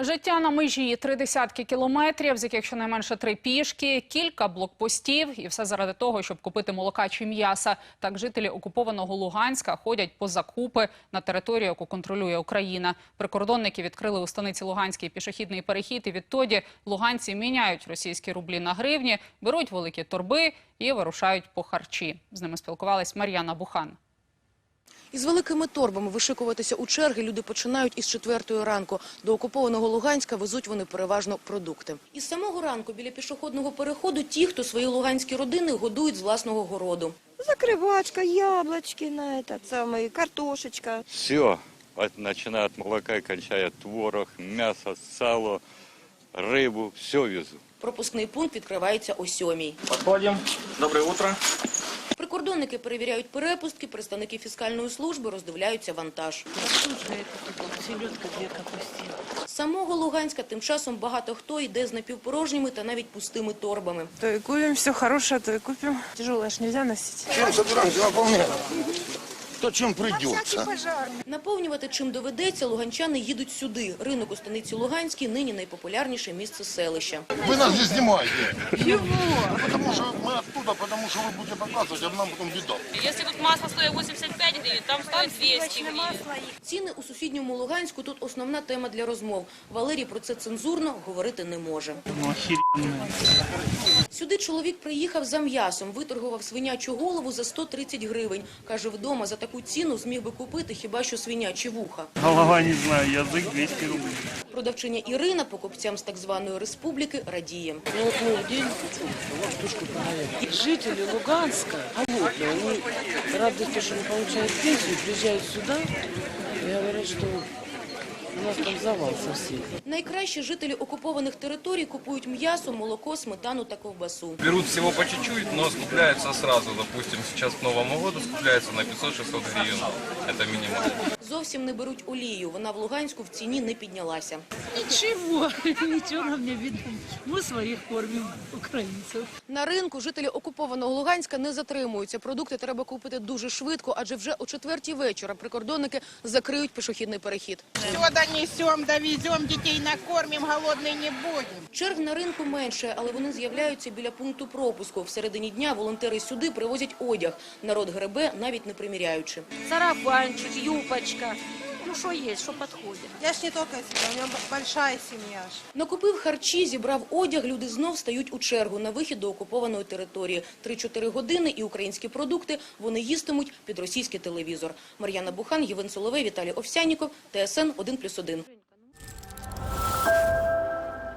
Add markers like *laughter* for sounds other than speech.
Життя на межі три десятки кілометрів, з яких щонайменше три пішки, кілька блокпостів, і все заради того, щоб купити молока чи м'яса. Так жителі окупованого Луганська ходять по закупи на територію, яку контролює Україна. Прикордонники відкрили у станиці Луганський пішохідний перехід. І відтоді луганці міняють російські рублі на гривні, беруть великі торби і вирушають по харчі. З ними спілкувалась Мар'яна Бухан. Із великими торбами вишикуватися у черги люди починають із четвертої ранку. До окупованого Луганська везуть вони переважно продукти. Із самого ранку біля пішохідного переходу ті, хто свої луганські родини годують з власного городу. Закрывачка, яблочки на этот самый, картошечка. Все, от, начиная от молока и кончая творог, мясо, сало, рыбу, все везу. Пропускний пункт відкривається о сьомій. Подходим. Доброе утро. Прикордонники перевіряють перепустки, представники фіскальної служби роздивляються вантаж. Самого Луганська тим часом багато хто йде з напівпорожніми та навіть пустими торбами. То і купимо все хороше, то і купимо. Тяжело ж нельзя носить Чем собираемся выполнять? То чем придется. Наповнювати чим доведеться, луганчани їдуть сюди. Ринок у станиці Луганській нині найпопулярніше місце селища. Вы нас не снимаете. Чего? Потому что мы оттуда, потому что вы будете показывать, а нам потом беда. Если тут масло стоит 85 гривен, там стоит 200 гривен. Ціни у сусідньому Луганську тут основна тема для розмов. Валерій про це цензурно говорити не може. Сюди чоловік приїхав за м'ясом, виторгував свинячу голову за 130 гривень. Каже, вдома за таку ціну зміг би купити хіба що свинячі вуха. Голова не знаю, язик 200 рублів. Продавчиня Ірина покупцям з так званої республіки радіє. Жителі Луганська, голодные, они радуются, що не получают пенсию, приезжают сюди и говорят, что у нас там завал совсем. Найкраще жителі окупованих територій купують м'ясо, молоко, сметану та ковбасу. Берут всего по чуть-чуть, но скупляются сразу. Допустим, сейчас к Новому году скупляются на 500-600 гривен. Это минимум. Зовсім не беруть олію. Вона в Луганську в ціні не піднялася. Ничего, *laughs* ничего нам не видно. Мы своих кормим, украинцев. На ринку жителі окупованого Луганська не затримуються. Продукти треба купити дуже швидко, адже вже о четвертій вечора прикордонники закриють пішохідний перехід. Все донесем, довезем, детей накормим, голодные не будем. Черг на ринку менше, але вони з'являються біля пункту пропуску. В середині дня волонтери сюди привозять одяг. Народ гребе, навіть не приміряючи. Сарафанчик, юбочка. Ну, що є, що підходить. Я ж не тільки сім'я, у нього большая сім'я. ж. Накупив харчі, зібрав одяг, люди знов стають у чергу на вихід до окупованої території. 3-4 години і українські продукти вони їстимуть під російський телевізор. Мар'яна Бухан, Євген Соловей, Віталій Овсяніков, ТСН 1+,1.